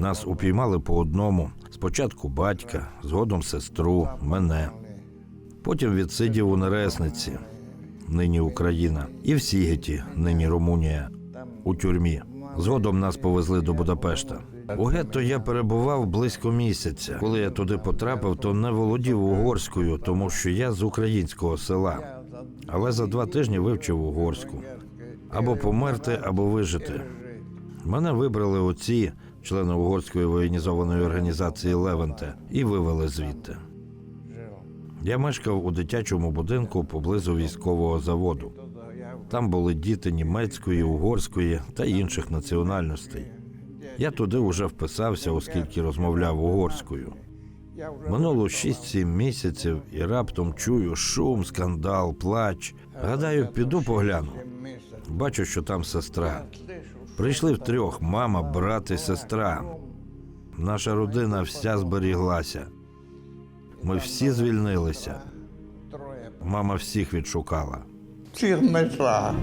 Нас упіймали по одному. Спочатку батька, згодом сестру, мене. Потім відсидів у Нересниці, нині Україна, і в Сігеті, нині Румунія, у тюрмі. Згодом нас повезли до Будапешта. У гетто я перебував близько місяця. Коли я туди потрапив, то не володів угорською, тому що я з українського села. Але за два тижні вивчив угорську. Або померти, або вижити. Мене вибрали оці, члени угорської воєнізованої організації Левенте, і вивели звідти. Я мешкав у дитячому будинку поблизу військового заводу. Там були діти німецької, угорської та інших національностей. Я туди уже вписався, оскільки розмовляв угорською. Минуло 6-7 місяців і раптом чую шум, скандал, плач. Гадаю, піду погляну. Бачу, що там сестра. Прийшли втрьох: мама, брат і сестра. Наша родина вся зберіглася. Ми всі звільнилися. Мама всіх відшукала. Всіх знайшла.